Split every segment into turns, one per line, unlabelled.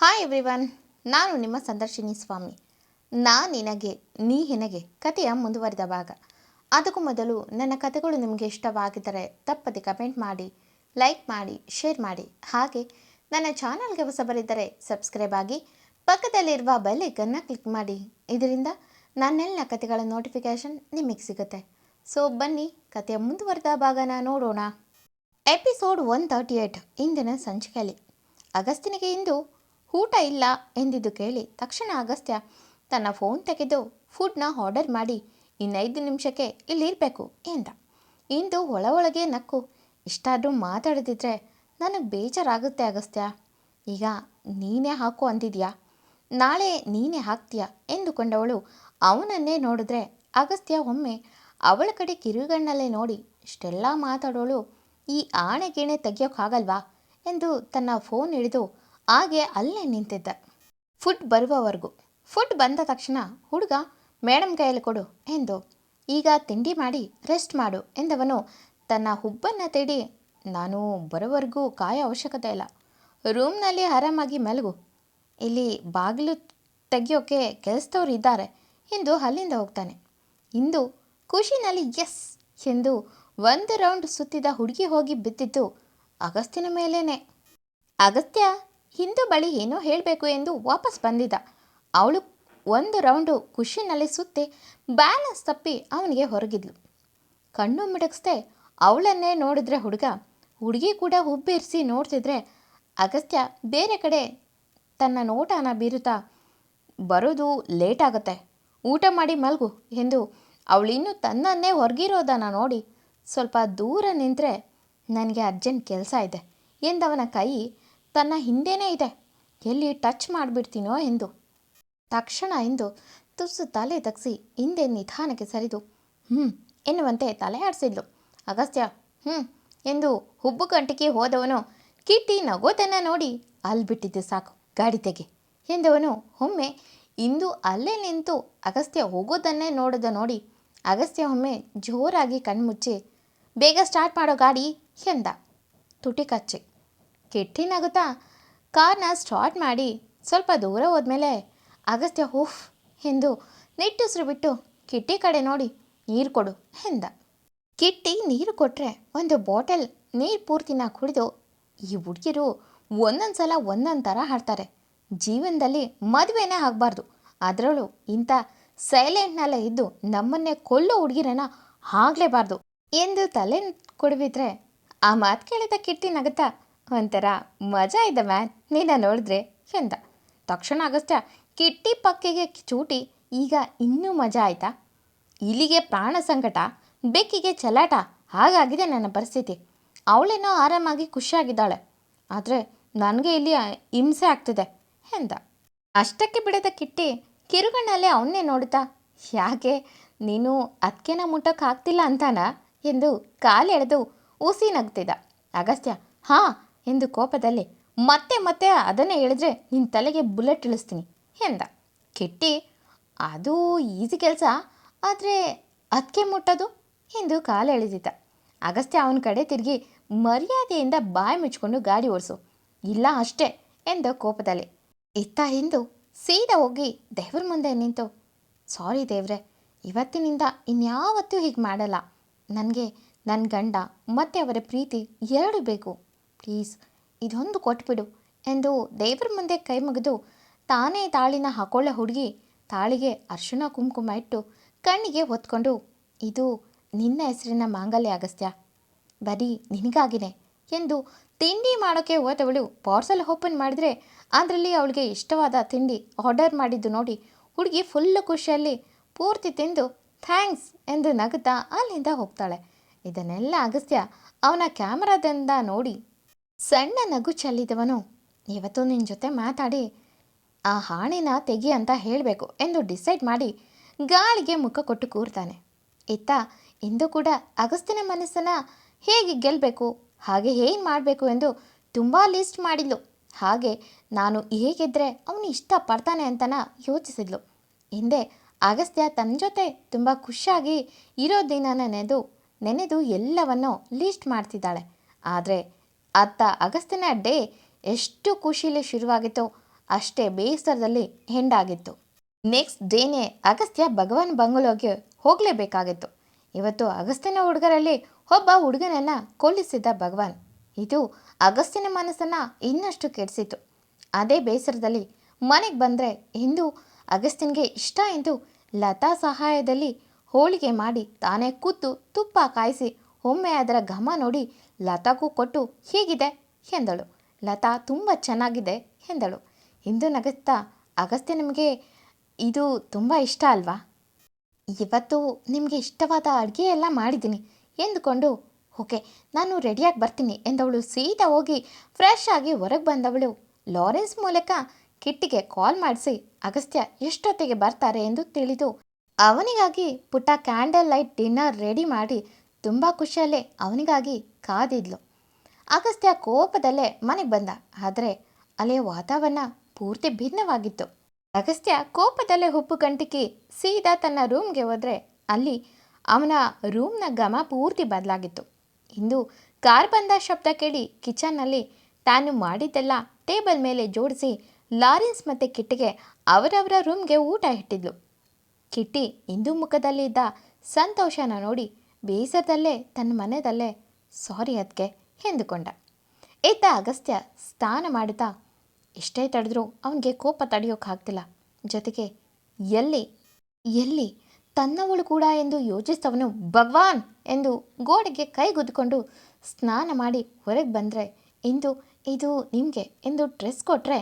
Hi everyone ನಾನು ನಿಮ್ಮ ಸಂದರ್ಶಿನಿ ಸ್ವಾಮಿ. ನಾ ನಿನಗೆ, ನೀ ಹೆನಗೆ ಕಥೆಯ ಮುಂದುವರಿದ ಭಾಗ. ಅದಕ್ಕೂ ಮೊದಲು ನನ್ನ ಕಥೆಗಳು ನಿಮಗೆ ಇಷ್ಟವಾಗಿದ್ದರೆ ತಪ್ಪದೆ ಕಮೆಂಟ್ ಮಾಡಿ ಲೈಕ್ ಮಾಡಿ ಶೇರ್ ಮಾಡಿ. ಹಾಗೆ ನನ್ನ ಚಾನಲ್ಗೆ ಹೊಸಬರಿದ್ದರೆ ಸಬ್ಸ್ಕ್ರೈಬ್ ಆಗಿ, ಪಕ್ಕದಲ್ಲಿರುವ ಬೆಲ್ ಐಕನ್ನ ಕ್ಲಿಕ್ ಮಾಡಿ. ಇದರಿಂದ ನನ್ನೆಲ್ಲ ಕಥೆಗಳ ನೋಟಿಫಿಕೇಷನ್ ನಿಮಗೆ ಸಿಗುತ್ತೆ. ಸೊ ಬನ್ನಿ, ಕಥೆಯ ಮುಂದುವರೆದ ಭಾಗನ ನೋಡೋಣ. ಎಪಿಸೋಡ್ ಒನ್ ತರ್ಟಿ ಏಟ್ ಇಂದಿನ ಸಂಚಿಕೆಯಲ್ಲಿ. ಅಗಸ್ತಿನಿಗೆ ಇಂದು ಊಟ ಇಲ್ಲ ಎಂದಿದ್ದು ಕೇಳಿ ತಕ್ಷಣ ಅಗಸ್ತ್ಯ ತನ್ನ ಫೋನ್ ತೆಗೆದು ಫುಡ್ನ ಆರ್ಡರ್ ಮಾಡಿ, ಇನ್ನೈದು ನಿಮಿಷಕ್ಕೆ ಇಲ್ಲಿರಬೇಕು ಎಂದ. ಇಂದು ಒಳ ಒಳಗೆ ನಕ್ಕು, ಇಷ್ಟಾದರೂ ಮಾತಾಡದಿದ್ರೆ ನನಗೆ ಬೇಜಾರಾಗುತ್ತೆ ಅಗಸ್ತ್ಯ. ಈಗ ನೀನೇ ಹಾಕು ಅಂದಿದ್ಯಾ? ನಾಳೆ ನೀನೇ ಹಾಕ್ತೀಯಾ? ಎಂದುಕೊಂಡವಳು. ಅವನನ್ನೇ ನೋಡಿದ್ರೆ ಅಗಸ್ತ್ಯ ಒಮ್ಮೆ ಅವಳ ಕಡೆ ಕಿರುಗಣ್ಣಲ್ಲೇ ನೋಡಿ ಇಷ್ಟೆಲ್ಲ ಮಾತಾಡೋಳು, ಈ ಆಣೆಗೇಣೆ ತೆಗಿಯೋಕ್ಕಾಗಲ್ವಾ? ಎಂದು ತನ್ನ ಫೋನ್ ಹಿಡಿದು ಹಾಗೆ ಅಲ್ಲೇ ನಿಂತಿದ್ದ. ಫುಡ್ ಬರುವವರೆಗೂ. ಫುಡ್ ಬಂದ ತಕ್ಷಣ ಹುಡುಗ ಮೇಡಮ್ ಕೈಯಲ್ಲಿ ಕೊಡು ಎಂದು. ಈಗ ತಿಂಡಿ ಮಾಡಿ, ರೆಸ್ಟ್ ಮಾಡು ಎಂದವನು. ತನ್ನ ಹುಬ್ಬನ್ನು ತೇಡಿ, ನಾನು ಬರೋವರೆಗೂ ಕಾಯೋ ಅವಶ್ಯಕತೆ ಇಲ್ಲ. ರೂಮ್ನಲ್ಲಿ ಆರಾಮಾಗಿ ಮಲಗು. ಇಲ್ಲಿ ಬಾಗಿಲು ತೆಗೆಯೋಕೆ ಕೆಲಸದವ್ರು ಇದ್ದಾರೆ ಎಂದು ಅಲ್ಲಿಂದ ಹೋಗ್ತಾನೆ. ಇಂದು ಖುಷಿನಲ್ಲಿ ಎಸ್ ಎಂದು ಒಂದು ರೌಂಡ್ ಸುತ್ತಿದ ಹುಡುಗಿ ಹೋಗಿ ಬಿದ್ದಿದ್ದು ಅಗಸ್ತ್ಯನ ಮೇಲೇನೆ. ಅಗಸ್ತ್ಯ ಹಿಂದೂ ಬಳಿ ಏನೋ ಹೇಳಬೇಕು ಎಂದು ವಾಪಸ್ ಬಂದಿದ್ದ. ಅವಳು ಒಂದು ರೌಂಡು ಖುಷಿನಲ್ಲಿ ಸುತ್ತಿ ಬ್ಯಾಲೆನ್ಸ್ ತಪ್ಪಿ ಅವನಿಗೆ ಹೊರಗಿದ್ಲು. ಕಣ್ಣು ಮಿಡಗಿಸ್ದೆ ಅವಳನ್ನೇ ನೋಡಿದ್ರೆ ಹುಡುಗ, ಹುಡುಗಿ ಕೂಡ ಹುಬ್ಬೇರಿಸಿ ನೋಡ್ತಿದ್ರೆ ಅಗಸ್ತ್ಯ ಬೇರೆ ಕಡೆ ತನ್ನ ನೋಟನ ಬೀರುತ್ತಾ, ಬರೋದು ಲೇಟ್ ಆಗುತ್ತೆ, ಊಟ ಮಾಡಿ ಮಲಗು ಎಂದು ಅವಳಿನ್ನೂ ತನ್ನನ್ನೇ ಹೊರಗಿರೋದನ್ನು ನೋಡಿ ಸ್ವಲ್ಪ ದೂರ ನಿಂತರೆ, ನನಗೆ ಅರ್ಜೆಂಟ್ ಕೆಲಸ ಇದೆ ಎಂದವನ ಕೈ ತನ್ನ ಹಿಂದೆನೇ ಇದೆ. ಎಲ್ಲಿ ಟಚ್ ಮಾಡಿಬಿಡ್ತೀನೋ ಎಂದು. ತಕ್ಷಣ ಎಂದು ತುಸು ತಲೆ ತಗ್ಸಿ ಹಿಂದೆ ನಿಧಾನಕ್ಕೆ ಸರಿದು ಹ್ಞೂ ಎನ್ನುವಂತೆ ತಲೆ ಆಡಿಸಿದ್ಲು. ಅಗಸ್ತ್ಯ ಹ್ಞೂ ಎಂದು ಹುಬ್ಬು ಗಂಟಿಗೆ ಹೋದವನು, ಕಿಟ್ಟಿ ನಗೋದನ್ನ ನೋಡಿ, ಅಲ್ಲಿ ಬಿಟ್ಟಿದ್ದೆ ಸಾಕು, ಗಾಡಿ ತೆಗೆ, ಎಂದವನು ಒಮ್ಮೆ ಇಂದು ಅಲ್ಲೇ ನಿಂತು ಅಗಸ್ತ್ಯ ಹೋಗೋದನ್ನೇ ನೋಡದ ನೋಡಿ, ಅಗಸ್ತ್ಯ ಒಮ್ಮೆ ಜೋರಾಗಿ ಕಣ್ಮುಚ್ಚಿ, ಬೇಗ ಸ್ಟಾರ್ಟ್ ಮಾಡೋ ಗಾಡಿ, ಎಂದ. ತುಟಿ ಕಚ್ಚಿ ಕಿಟ್ಟಿ ನಗುತ್ತಾ ಕಾರ್ನ ಸ್ಟಾರ್ಟ್ ಮಾಡಿ, ಸ್ವಲ್ಪ ದೂರ ಹೋದ್ಮೇಲೆ, ಅಗಸ್ತ್ಯ ಹುಫ್ ಎಂದು ನಿಟ್ಟುಸಿರು ಬಿಟ್ಟು, ಕಿಟ್ಟಿ ಕಡೆ ನೋಡಿ, ನೀರು ಕೊಡು, ಎಂದ. ಕಿಟ್ಟಿ ನೀರು ಕೊಟ್ಟರೆ ಒಂದು ಬಾಟಲ್ ನೀರು ಪೂರ್ತಿನ ಕುಡಿದು, ಈ ಹುಡುಗಿರು ಒಂದೊಂದು ಸಲ ಒಂದೊಂದು ಥರ ಹಾಡ್ತಾರೆ. ಜೀವನದಲ್ಲಿ ಮದುವೆನೇ ಆಗಬಾರ್ದು. ಅದರಲ್ಲೂ ಇಂಥ ಸೈಲೆಂಟ್ನಲ್ಲೇ ಇದ್ದು ನಮ್ಮನ್ನೇ ಕೊಲ್ಲೋ ಹುಡುಗಿರನ್ನ ಆಗಲೇಬಾರ್ದು. ಎಂದು ತಲೆ ಕೊಡಬಿದ್ರೆ ಆ ಮಾತು ಕೇಳಿದ ಕಿಟ್ಟಿ ನಗುತ್ತಾ? ಒಂಥರ ಮಜಾ ಇದೆ ಮ್ಯಾನ್. ನಿನ್ನ ನೋಡಿದ್ರೆ ಎಂದ ತಕ್ಷಣ ಅಗಸ್ತ್ಯ ಕಿಟ್ಟಿ ಪಕ್ಕೆಗೆ ಚೂಟಿ, ಈಗ ಇನ್ನೂ ಮಜಾ ಆಯ್ತಾ? ಇಲಿಗೆ ಪ್ರಾಣ ಸಂಕಟ, ಬೆಕ್ಕಿಗೆ ಚಲಾಟ ಹಾಗಾಗಿದೆ ನನ್ನ ಪರಿಸ್ಥಿತಿ. ಅವಳೇನೋ ಆರಾಮಾಗಿ ಖುಷಿಯಾಗಿದ್ದಾಳೆ. ಆದರೆ ನನಗೆ ಇಲ್ಲಿ ಹಿಂಸೆ ಆಗ್ತಿದೆ. ಎಂದ ಅಷ್ಟಕ್ಕೆ ಬಿಡದ ಕಿಟ್ಟಿ ಕಿರುಗಣ್ಣಲ್ಲೇ ಅವನ್ನೇ ನೋಡುತ್ತಾ? ಯಾಕೆ, ನೀನು ಅದಕ್ಕೆನ ಮುಟ್ಟೋಕ್ಕಾಗ್ತಿಲ್ಲ ಅಂತಾನ? ಎಂದು ಕಾಲೆಳೆದು ಉಸಿ ನಗ್ತಿದ್ದ. ಅಗಸ್ತ್ಯ ಹಾಂ ಎಂದು ಕೋಪದಲ್ಲಿ, ಮತ್ತೆ ಮತ್ತೆ ಅದನ್ನೇ ಹೇಳಿದ್ರೆ ನಿನ್ನ ತಲೆಗೆ ಬುಲೆಟ್ ಇಳಿಸ್ತೀನಿ ಎಂದ. ಕಿಟ್ಟಿ, ಅದು ಈಸಿ ಕೆಲಸ, ಆದರೆ ಅದಕ್ಕೆ ಮುಟ್ಟೋದು? ಎಂದು ಕಾಲು ಎಳೆದಿದ್ದ. ಅಗಸ್ತ್ಯ ಅವನ ಕಡೆ ತಿರುಗಿ ಮರ್ಯಾದೆಯಿಂದ ಬಾಯಿ ಮುಚ್ಕೊಂಡು ಗಾಡಿ ಓಡಿಸು. ಇಲ್ಲ ಅಷ್ಟೇ ಎಂದ ಕೋಪದಲ್ಲಿ. ಇತ್ತ ಹಿಂದು ಸೀದಾ ಹೋಗಿ ದೇವ್ರ ಮುಂದೆ ನಿಂತು. ಸಾರಿ ದೇವ್ರೆ, ಇವತ್ತಿನಿಂದ ಇನ್ಯಾವತ್ತೂ ಹೀಗೆ ಮಾಡಲ್ಲ. ನನಗೆ ನನ್ನ ಗಂಡ ಮತ್ತು ಅವರ ಪ್ರೀತಿ ಎರಡು ಬೇಕು. ಪ್ಲೀಸ್, ಇದೊಂದು ಕೊಟ್ಬಿಡು. ಎಂದು ದೇವರ ಮುಂದೆ ಕೈ ಮುಗಿದು ತಾನೇ ತಾಳಿನ ಹಾಕೊಳ್ಳೋ ಹುಡುಗಿ ತಾಳಿಗೆ ಅರ್ಶಿನ ಕುಂಕುಮ ಇಟ್ಟು ಕಣ್ಣಿಗೆ ಹೊತ್ಕೊಂಡು, ಇದು ನಿನ್ನ ಹೆಸರಿನ ಮಾಂಗಲ್ಯ ಅಗಸ್ತ್ಯ. ಬರೀ ನಿನಗಾಗಿನೇ ಎಂದು ತಿಂಡಿ ಮಾಡೋಕ್ಕೆ ಹೋದವಳು ಪಾರ್ಸಲ್ ಓಪನ್ ಮಾಡಿದ್ರೆ ಅದರಲ್ಲಿ ಅವಳಿಗೆ ಇಷ್ಟವಾದ ತಿಂಡಿ ಆರ್ಡರ್ ಮಾಡಿದ್ದು ನೋಡಿ ಹುಡುಗಿ ಫುಲ್ಲು ಖುಷಿಯಲ್ಲಿ ಪೂರ್ತಿ ತಿಂದು, ಥ್ಯಾಂಕ್ಸ್ ಎಂದು ನಗುತ್ತಾ ಅಲ್ಲಿಂದ ಹೋಗ್ತಾಳೆ. ಇದನ್ನೆಲ್ಲ ಅಗಸ್ತ್ಯ ಅವನ ಕ್ಯಾಮರಾದಿಂದ ನೋಡಿ ಸಣ್ಣ ನಗು ಚೆಲ್ಲಿದವನು. ಇವತ್ತು ನಿನ್ನ ಜೊತೆ ಮಾತಾಡಿ, ಆ ಹಾಣಿನ ತೆಗಿ ಅಂತ ಹೇಳಬೇಕು ಎಂದು ಡಿಸೈಡ್ ಮಾಡಿ ಗಾಳಿಗೆ ಮುಖ ಕೊಟ್ಟು ಕೂರ್ತಾನೆ. ಇತ್ತ, ಇಂದು ಕೂಡ ಅಗಸ್ತಿನ ಮನಸ್ಸನ್ನು ಹೇಗೆ ಗೆಲ್ಲಬೇಕು ಹಾಗೆ ಏನು ಮಾಡಬೇಕು ಎಂದು ತುಂಬ ಲಿಸ್ಟ್ ಮಾಡಿದ್ಲು. ಹಾಗೆ ನಾನು ಹೇಗಿದ್ದರೆ ಅವನು ಇಷ್ಟಪಡ್ತಾನೆ ಅಂತನ ಯೋಚಿಸಿದ್ಲು. ಹಿಂದೆ ಅಗಸ್ತ್ಯ ತನ್ನ ಜೊತೆ ತುಂಬ ಖುಷಿಯಾಗಿ ಇರೋ ದಿನ ನೆನೆದು ನೆನೆದು ಎಲ್ಲವನ್ನೂ ಲಿಸ್ಟ್ ಮಾಡ್ತಿದ್ದಾಳೆ. ಆದರೆ ಅತ್ತ ಅಗಸ್ತಿನ ಡೇ ಎಷ್ಟು ಖುಷಿಲಿ ಶುರುವಾಗಿತ್ತೋ ಅಷ್ಟೇ ಬೇಸರದಲ್ಲಿ ಹೆಂಡಾಗಿತ್ತು. ನೆಕ್ಸ್ಟ್ ಡೇನೇ ಅಗಸ್ತ್ಯ ಭಗವಾನ್ ಬಂಗಲೋಗೆ ಹೋಗಲೇಬೇಕಾಗಿತ್ತು. ಇವತ್ತು ಅಗಸ್ತ್ಯನ ಹುಡುಗರಲ್ಲಿ ಒಬ್ಬ ಹುಡುಗನನ್ನು ಕೊಲ್ಲಿಸಿದ್ದ ಭಗವಾನ್. ಇದು ಅಗಸ್ತ್ಯನ ಮನಸ್ಸನ್ನು ಇನ್ನಷ್ಟು ಕೆಡಿಸಿತು ಅದೇ ಬೇಸರದಲ್ಲಿ ಮನೆಗೆ ಬಂದರೆ ಇಂದು ಅಗಸ್ತ್ಯನಿಗೆ ಇಷ್ಟ ಎಂದು ಲತಾ ಸಹಾಯದಲ್ಲಿ ಹೋಳಿಗೆ ಮಾಡಿ ತಾನೇ ಕೂತು ತುಪ್ಪ ಕಾಯಿಸಿ ಒಮ್ಮೆ ಅದರ ಘಮ ನೋಡಿ ಲತಾಗೂ ಕೊಟ್ಟು, ಹೀಗಿದೆ ಎಂದಳು. ಲತಾ, ತುಂಬ ಚೆನ್ನಾಗಿದೆ ಎಂದಳು. ಇಂದು ನಗುತ್ತಾ, ಅಗಸ್ತ್ಯ ನಿಮಗೆ ಇದು ತುಂಬ ಇಷ್ಟ ಅಲ್ವಾ? ಇವತ್ತು ನಿಮಗೆ ಇಷ್ಟವಾದ ಅಡುಗೆ ಎಲ್ಲ ಮಾಡಿದ್ದೀನಿ ಎಂದುಕೊಂಡು, ಓಕೆ, ನಾನು ರೆಡಿಯಾಗಿ ಬರ್ತೀನಿ ಎಂದವಳು ಸೀದಾ ಹೋಗಿ ಫ್ರೆಶ್ ಆಗಿ ಹೊರಗೆ ಬಂದವಳು. ಲಾರೆನ್ಸ್ ಮೂಲಕ ಕಿಟ್ಟಿಗೆ ಕಾಲ್ ಮಾಡಿಸಿ, ಅಗಸ್ತ್ಯ, ಎಷ್ಟೊತ್ತಿಗೆ ಬರ್ತಾರೆ? ಎಂದು ತಿಳಿದು, ಅವನಿಗಾಗಿ ಪುಟ್ಟ ಕ್ಯಾಂಡಲ್ ಲೈಟ್ ಡಿನ್ನರ್ ರೆಡಿ ಮಾಡಿ, ತುಂಬ ಖುಷಿಯಲ್ಲೇ ಅವನಿಗಾಗಿ ಕಾದಿದ್ಲು. ಅಗಸ್ತ್ಯ ಕೋಪದಲ್ಲೇ ಮನೆಗೆ ಬಂದ. ಆದರೆ ಅಲ್ಲಿಯ ವಾತಾವರಣ ಪೂರ್ತಿ ಭಿನ್ನವಾಗಿತ್ತು. ಅಗಸ್ತ್ಯ ಕೋಪದಲ್ಲೇ ಹುಪ್ಪು ಗಂಟಿಕಿ ಸೀದಾ ತನ್ನ ರೂಮ್ಗೆ ಹೋದರೆ ಅಲ್ಲಿ ಅವನ ರೂಮ್ನ ಗಮ ಪೂರ್ತಿ ಬದಲಾಗಿತ್ತು. ಇಂದು ಕಾರ್ ಬಂದ ಶಬ್ದ ಕೇಳಿ ಕಿಚನ್ನಲ್ಲಿ ತಾನು ಮಾಡಿದ್ದೆಲ್ಲ ಟೇಬಲ್ ಮೇಲೆ ಜೋಡಿಸಿ ಲಾರೆನ್ಸ್ ಮತ್ತು ಕಿಟ್ಟಿಗೆ ಅವರವರ ರೂಮ್ಗೆ ಊಟ ಇಟ್ಟಿದ್ಲು. ಕಿಟ್ಟಿ ಇಂದು ಮುಖದಲ್ಲಿದ್ದ ಸಂತೋಷನ ನೋಡಿ ಬೇಸರದಲ್ಲೇ ತನ್ನ ಮನೆಯದಲ್ಲೇ ಸಾರಿ ಅದಕ್ಕೆ ಎಂದುಕೊಂಡ. ಏತ ಅಗಸ್ತ್ಯ ಸ್ನಾನ ಮಾಡುತ್ತಾ ಎಷ್ಟೇ ತಡೆದ್ರೂ ಅವನಿಗೆ ಕೋಪ ತಡೆಯೋಕ್ಕಾಗ್ತಿಲ್ಲ ಜೊತೆಗೆ ಎಲ್ಲಿ ಎಲ್ಲಿ ತನ್ನವಳು ಕೂಡ ಎಂದು ಯೋಚಿಸ್ತವನು ಭಗವಾನ್ ಎಂದು ಗೋಡೆಗೆ ಕೈಗುದ್ದುಕೊಂಡು ಸ್ನಾನ ಮಾಡಿ ಹೊರಗೆ ಬಂದರೆ ಇಂದು ಇದು ನಿಮಗೆ ಎಂದು ಡ್ರೆಸ್ ಕೊಟ್ಟರೆ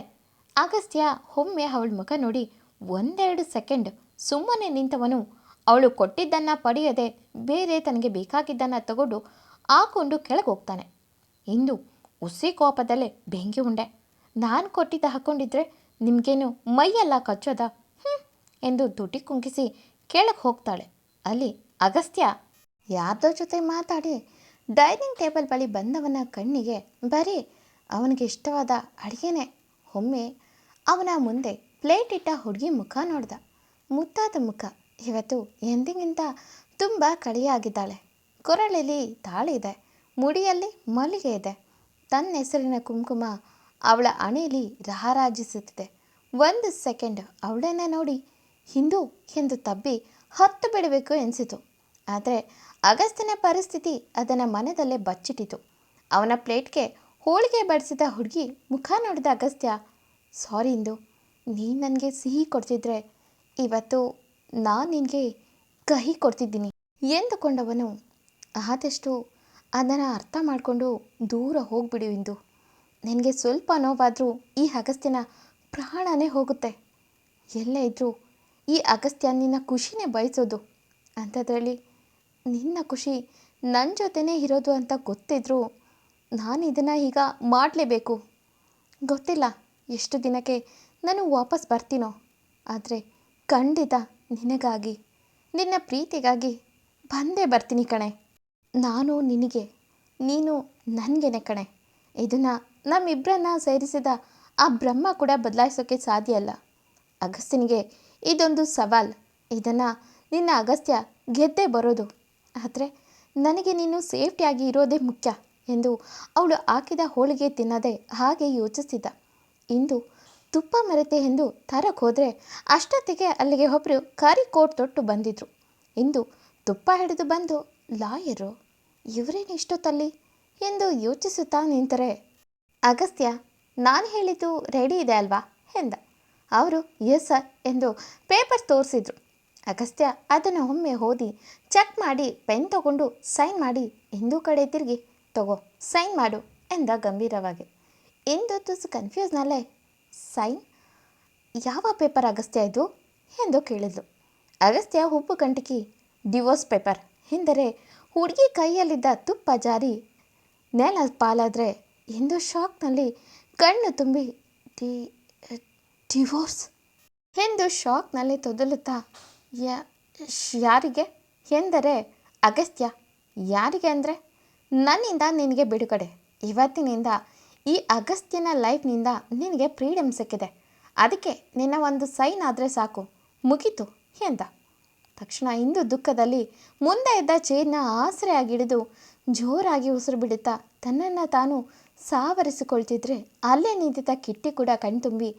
ಅಗಸ್ತ್ಯ ಒಮ್ಮೆ ಅವಳ ಮುಖ ನೋಡಿ ಒಂದೆರಡು ಸೆಕೆಂಡ್ ಸುಮ್ಮನೆ ನಿಂತವನು. ಅವಳು ಕೊಟ್ಟಿದ್ದನ್ನು ಪಡೆಯದೆ ಬೇರೆ ತನಗೆ ಬೇಕಾಗಿದ್ದನ್ನು ತಗೊಂಡು ಹಾಕೊಂಡು ಕೆಳಗೆ ಹೋಗ್ತಾನೆ ಇಂದು ಉಸಿ ಕೋಪದಲ್ಲೇ ಬೆಂಕಿ ಉಂಡೆ. ನಾನು ಕೊಟ್ಟಿದ್ದ ಹಾಕ್ಕೊಂಡಿದ್ರೆ ನಿಮಗೇನು ಮೈಯೆಲ್ಲ ಕಚ್ಚೋದ? ಹ್ಞೂ ಎಂದು ತುಟಿ ಕುಂಕಿಸಿ ಕೆಳಗೆ ಹೋಗ್ತಾಳೆ. ಅಲ್ಲಿ ಅಗಸ್ತ್ಯ ಯಾರ್ದೋ ಜೊತೆ ಮಾತಾಡಿ ಡೈನಿಂಗ್ ಟೇಬಲ್ ಬಳಿ ಬಂದವನ ಕಣ್ಣಿಗೆ ಬರೀ ಅವನಿಗೆ ಇಷ್ಟವಾದ ಅಡುಗೆನೇ. ಒಮ್ಮೆ ಅವನ ಮುಂದೆ ಪ್ಲೇಟ್ ಇಟ್ಟ ಹುಡುಗಿ ಮುಖ ನೋಡ್ದ. ಮುದ್ದಾದ ಮುಖ. ಇವತ್ತು ಎಂದಿಗಿಂತ ತುಂಬ ಕಳಿಯಾಗಿದ್ದಾಳೆ. ಕೊರಳಲ್ಲಿ ತಾಳಿ ಇದೆ, ಮುಡಿಯಲ್ಲಿ ಮಲ್ಲಿಗೆ ಇದೆ. ತನ್ನ ಹೆಸರಿನ ಕುಂಕುಮ ಅವಳ ಅಣೆಯಲ್ಲಿ ರಾರಾಜಿಸುತ್ತಿದೆ. ಒಂದು ಸೆಕೆಂಡ್ ಅವಳನ್ನ ನೋಡಿ ಹಿಂದೂ ಎಂದು ತಬ್ಬಿ ಹತ್ತು ಬಿಡಬೇಕು ಎನಿಸಿತು. ಆದರೆ ಅಗಸ್ತಿನ ಪರಿಸ್ಥಿತಿ ಅದನ್ನು ಮನದಲ್ಲೇ ಬಚ್ಚಿಟ್ಟಿತು. ಅವನ ಪ್ಲೇಟ್ಗೆ ಹೋಳಿಗೆ ಬಡಿಸಿದ ಹುಡುಗಿ ಮುಖ ನೋಡಿದ ಅಗಸ್ತ್ಯ, ಸಾರಿ ಇಂದು, ನೀನು ನನಗೆ ಸಿಹಿ ಕೊಡ್ತಿದ್ರೆ ಇವತ್ತು ನಾನು ನಿನಗೆ ಕಹಿ ಕೊಡ್ತಿದ್ದೀನಿ ಎಂದುಕೊಂಡವನು ಆದಷ್ಟು ಅದನ್ನು ಅರ್ಥ ಮಾಡಿಕೊಂಡು ದೂರ ಹೋಗಿಬಿಡು ಇಂದು. ನಿನಗೆ ಸ್ವಲ್ಪ ನೋವಾದರೂ ಈ ಅಗಸ್ತ್ಯನ ಪ್ರಾಣನೇ ಹೋಗುತ್ತೆ. ಎಲ್ಲೇ ಇದ್ದರೂ ಈ ಅಗಸ್ತ್ಯ ನಿನ್ನ ಖುಷಿನೇ ಬಯಸೋದು. ಅಂಥದ್ರಲ್ಲಿ ನಿನ್ನ ಖುಷಿ ನನ್ನ ಜೊತೆನೇ ಇರೋದು ಅಂತ ಗೊತ್ತಿದ್ರೂ ನಾನು ಇದನ್ನು ಈಗ ಮಾಡಲೇಬೇಕು. ಗೊತ್ತಿಲ್ಲ ಎಷ್ಟು ದಿನಕ್ಕೆ ನಾನು ವಾಪಸ್ ಬರ್ತೀನೋ. ಆದರೆ ಖಂಡಿತ ನಿನಗಾಗಿ, ನಿನ್ನ ಪ್ರೀತಿಗಾಗಿ ಬಂದೇ ಬರ್ತೀನಿ ಕಣೆ. ನಾನು ನಿನಗೆ, ನೀನು ನನಗೇನೆ ಕಣೆ. ಇದನ್ನು ನಮ್ಮಿಬ್ಬರನ್ನ ಸೇರಿಸಿದ ಆ ಬ್ರಹ್ಮ ಕೂಡ ಬದಲಾಯಿಸೋಕ್ಕೆ ಸಾಧ್ಯ ಅಲ್ಲ. ಅಗಸ್ತ್ಯನಿಗೆ ಇದೊಂದು ಸವಾಲ್. ಇದನ್ನು ನಿನ್ನ ಅಗಸ್ತ್ಯ ಗೆದ್ದೇ ಬರೋದು. ಆದರೆ ನನಗೆ ನೀನು ಸೇಫ್ಟಿಯಾಗಿ ಇರೋದೇ ಮುಖ್ಯ ಎಂದು ಅವಳು ಹಾಕಿದ ಹೋಳಿಗೆ ತಿನ್ನದೆ ಹಾಗೆ ಯೋಚಿಸಿದ್ದ ಇಂದು ತುಪ್ಪ ಮರೆತೆ ಎಂದು ತರಕ್ಕೆ ಹೋದರೆ ಅಷ್ಟೊತ್ತಿಗೆ ಅಲ್ಲಿಗೆ ಒಬ್ಬರು ಕರಿ ಕೋಟ್ ತೊಟ್ಟು ಬಂದಿದ್ರು. ಇಂದು ತುಪ್ಪ ಹಿಡಿದು ಬಂದು ಲಾಯರು, ಇವರೇನು ಇಷ್ಟೊತ್ತಲ್ಲಿ? ಎಂದು ಯೋಚಿಸುತ್ತಾ ನಿಂತರೆ. ಅಗಸ್ತ್ಯ, ನಾನು ಹೇಳಿದ್ದು ರೆಡಿ ಇದೆ ಅಲ್ವಾ? ಎಂದ. ಅವರು ಎಸ್ ಸರ್ ಎಂದು ಪೇಪರ್ ತೋರಿಸಿದ್ರು. ಅಗಸ್ತ್ಯ ಅದನ್ನು ಒಮ್ಮೆ ಓದಿ ಚೆಕ್ ಮಾಡಿ ಪೆನ್ ತಗೊಂಡು ಸೈನ್ ಮಾಡಿ, ಹಿಂದೂ ಕಡೆ ತಿರುಗಿ, ತಗೋ, ಸೈನ್ ಮಾಡು ಎಂದ ಗಂಭೀರವಾಗಿ. ಇಂದು ತುಸು ಕನ್ಫ್ಯೂಸ್ನಲ್ಲೇ ಸೈನ್? ಯಾವ ಪೇಪರ್ ಅಗಸ್ತ್ಯ ಇದು? ಎಂದು ಕೇಳಿದ್ಲು. ಅಗಸ್ತ್ಯ ಉಪ್ಪು ಗಂಟಿಕಿ ಡಿವೋರ್ಸ್ ಪೇಪರ್ ಎಂದರೆ ಹುಡುಗಿ ಕೈಯಲ್ಲಿದ್ದ ತುಪ್ಪ ಜಾರಿ ನೆಲ ಪಾಲಾದರೆ ಎಂದು ಶಾಕ್ನಲ್ಲಿ ಕಣ್ಣು ತುಂಬಿ ಡಿ ಡಿವೋರ್ಸ್. ಎಂದು ಶಾಕ್ನಲ್ಲಿ ತೊದಲುತ್ತಾ ಯ, ಯಾರಿಗೆ? ಎಂದರೆ ಅಗಸ್ತ್ಯ. ಯಾರಿಗೆ ಅಂದರೆ? ನನ್ನಿಂದ ನಿನಗೆ ಬಿಡುಗಡೆ. ಇವತ್ತಿನಿಂದ ಈ ಅಗಸ್ತ್ಯನ ಲೈಫ್ನಿಂದ ನಿನಗೆ ಫ್ರೀಡಮ್ ಸಿಕ್ಕಿದೆ. ಅದಕ್ಕೆ ನಿನ್ನ ಒಂದು ಸೈನ್ ಆದರೆ ಸಾಕು. ಮುಗೀತು ಎಂದ. ತಕ್ಷಣ ಇಂದು ದುಃಖದಲ್ಲಿ ಮುಂದೆ ಇದ್ದ ಚೇರ್ನ ಆಸರೆಯಾಗಿಡಿದು ಜೋರಾಗಿ ಉಸಿರು ಬಿಡುತ್ತಾ ತನ್ನನ್ನು ತಾನು ಸಾವರಿಸಿಕೊಳ್ತಿದ್ರೆ ಅಲ್ಲೇ ನಿಂತಿದ್ದ ಕಿಟ್ಟಿ ಕೂಡ ಕಣ್ತುಂಬಿ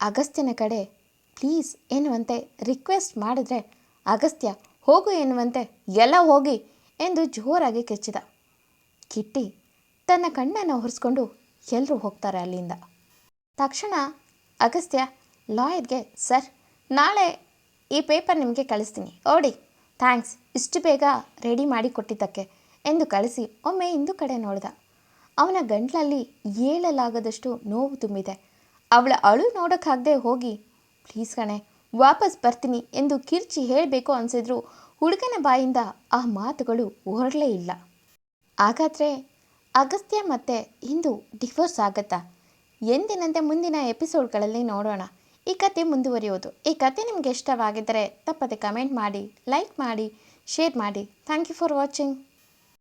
ಅಗಸ್ತ್ಯನ ಕಡೆ ಪ್ಲೀಸ್ ಎನ್ನುವಂತೆ ರಿಕ್ವೆಸ್ಟ್ ಮಾಡಿದ್ರೆ, ಅಗಸ್ತ್ಯ, ಹೋಗು, ಎನ್ನುವಂತೆ, ಎಲ್ಲ ಹೋಗಿ, ಎಂದು ಜೋರಾಗಿ ಕೆಚ್ಚಿದ. ಕಿಟ್ಟಿ ತನ್ನ ಕಣ್ಣನ್ನು ಹೊರಿಸ್ಕೊಂಡು ಎಲ್ಲರೂ ಹೋಗ್ತಾರೆ ಅಲ್ಲಿಂದ. ತಕ್ಷಣ ಅಗಸ್ತ್ಯ ಲಾಯರ್ಗೆ ಸರ್, ನಾಳೆ ಈ ಪೇಪರ್ ನಿಮಗೆ ಕಳಿಸ್ತೀನಿ. ಓಡಿ ಥ್ಯಾಂಕ್ಸ್ ಇಷ್ಟು ಬೇಗ ರೆಡಿ ಮಾಡಿ ಕೊಟ್ಟಿದ್ದಕ್ಕೆ ಎಂದು ಕಳಿಸಿ ಒಮ್ಮೆ ಇಂದು ಕಡೆ ನೋಡ್ದ. ಅವನ ಗಂಟ್ಲಲ್ಲಿ ಏಳಲಾಗದಷ್ಟು ನೋವು ತುಂಬಿದೆ. ಅವಳ ಅಳು ನೋಡೋಕ್ಕಾಗದೆ ಹೋಗಿ ಪ್ಲೀಸ್ ಕಣೆ, ವಾಪಸ್ ಬರ್ತೀನಿ ಎಂದು ಕಿರ್ಚಿ ಹೇಳಬೇಕು ಅನಿಸಿದ್ರು ಹುಡುಗನ ಬಾಯಿಂದ ಆ ಮಾತುಗಳು ಹೊರಲೇ ಇಲ್ಲ. ಹಾಗಾದರೆ ಅಗಸ್ತ್ಯ ಮತ್ತು ಇಂದು ಡಿವೋರ್ಸ್ ಆಗತ್ತಾ? ಎಂದಿನಂತೆ ಮುಂದಿನ ಎಪಿಸೋಡ್ಗಳಲ್ಲಿ ನೋಡೋಣ. ಈ ಕತೆ ಮುಂದುವರಿಯೋದು ಈ ಕತೆ ನಿಮಗೆ ಇಷ್ಟವಾಗಿದ್ದರೆ ತಪ್ಪದೆ ಕಮೆಂಟ್ ಮಾಡಿ, ಲೈಕ್ ಮಾಡಿ, ಶೇರ್ ಮಾಡಿ. Thank you for watching